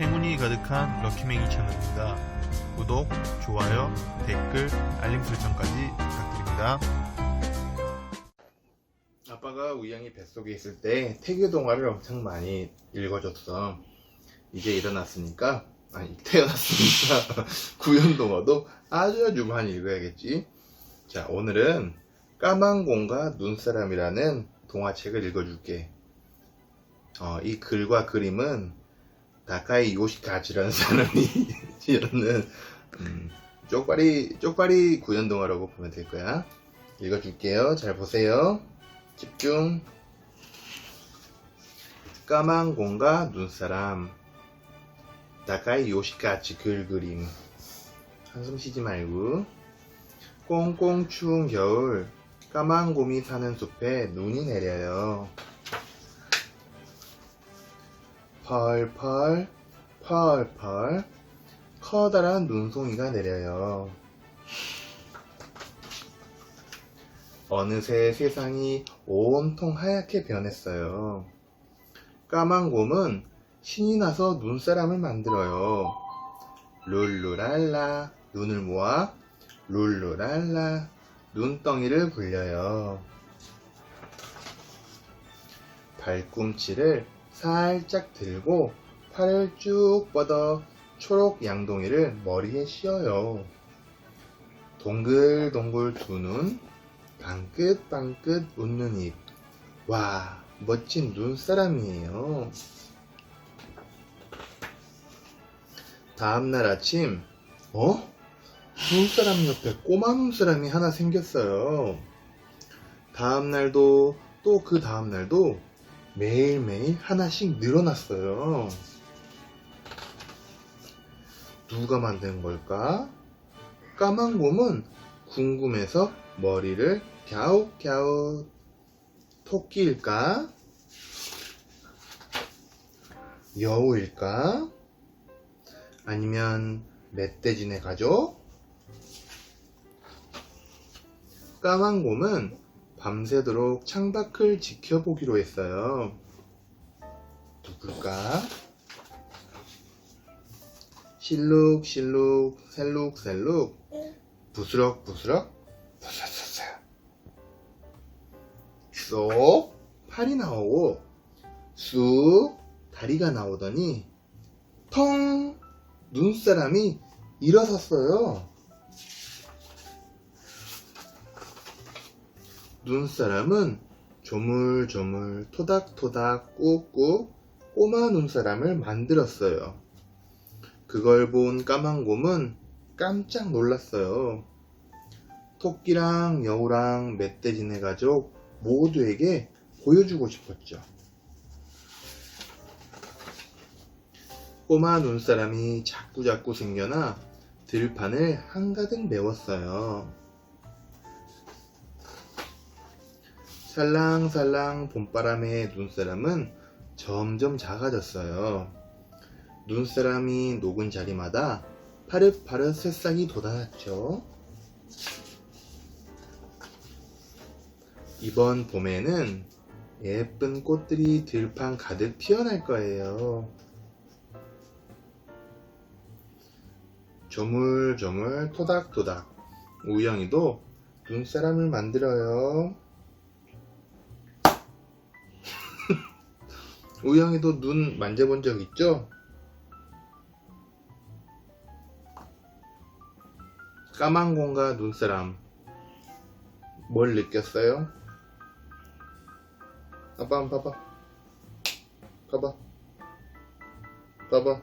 행운이 가득한 럭키맹이 채널입니다. 구독, 좋아요, 댓글, 알림 설정까지 부탁드립니다. 아빠가 우양이 뱃속에 있을 때 태교 동화를 엄청 많이 읽어줬어. 이제 일어났으니까, 아니, 태어났으니까 구연 동화도 아주 아주 많이 읽어야겠지. 자, 오늘은 까만곰과 눈사람이라는 동화책을 읽어줄게. 어, 이 글과 그림은 다카이 요시카즈라는 사람이 지었는 음, 쪽발이 쪽발이 구연 동화라고 보면 될 거야. 읽어줄게요. 잘 보세요. 집중. 까만 곰과 눈사람. 다카이 요시카즈 글 그림. 한숨 쉬지 말고. 꽁꽁 추운 겨울 까만 곰이 사는 숲에 눈이 내려요. 펄펄 펄펄 커다란 눈송이가 내려요. 어느새 세상이 온통 하얗게 변했어요. 까만 곰은 신이 나서 눈사람을 만들어요. 룰루랄라 눈을 모아 룰루랄라 눈덩이를 굴려요. 발꿈치를 살짝 들고 팔을 쭉 뻗어 초록 양동이를 머리에 씌어요. 동글동글 두 눈, 방긋방긋 웃는 입. 와, 멋진 눈사람이에요. 다음날 아침, 어? 눈사람 옆에 꼬마 눈사람이 하나 생겼어요. 다음날도 또 그 다음날도 매일매일 하나씩 늘어났어요. 누가 만든 걸까? 까만 곰은 궁금해서 머리를 갸웃갸웃 토끼일까? 여우일까? 아니면 멧돼지네 가족? 까만 곰은 밤새도록 창밖을 지켜보기로 했어요. 누굴까? 실룩 실룩 셀룩 셀룩 부스럭 부스럭 부스스스 쏙 팔이 나오고 쑥 다리가 나오더니 텅 눈사람이 일어섰어요. 눈사람은 조물조물 토닥토닥 꾹꾹 꼬마 눈사람을 만들었어요. 그걸 본 까만곰은 깜짝 놀랐어요. 토끼랑 여우랑 멧돼지네 가족 모두에게 보여주고 싶었죠. 꼬마 눈사람이 자꾸자꾸 생겨나 들판을 한가득 메웠어요. 살랑살랑 봄바람에 눈사람은 점점 작아졌어요. 눈사람이 녹은 자리마다 파릇파릇 새싹이 돋아났죠. 이번 봄에는 예쁜 꽃들이 들판 가득 피어날 거예요. 조물조물 토닥토닥 우영이도 눈사람을 만들어요. 우영이도 눈 만져본 적 있죠? 까만 공과 눈사람 뭘 느꼈어요? 아빠 한번 봐봐 봐봐 봐봐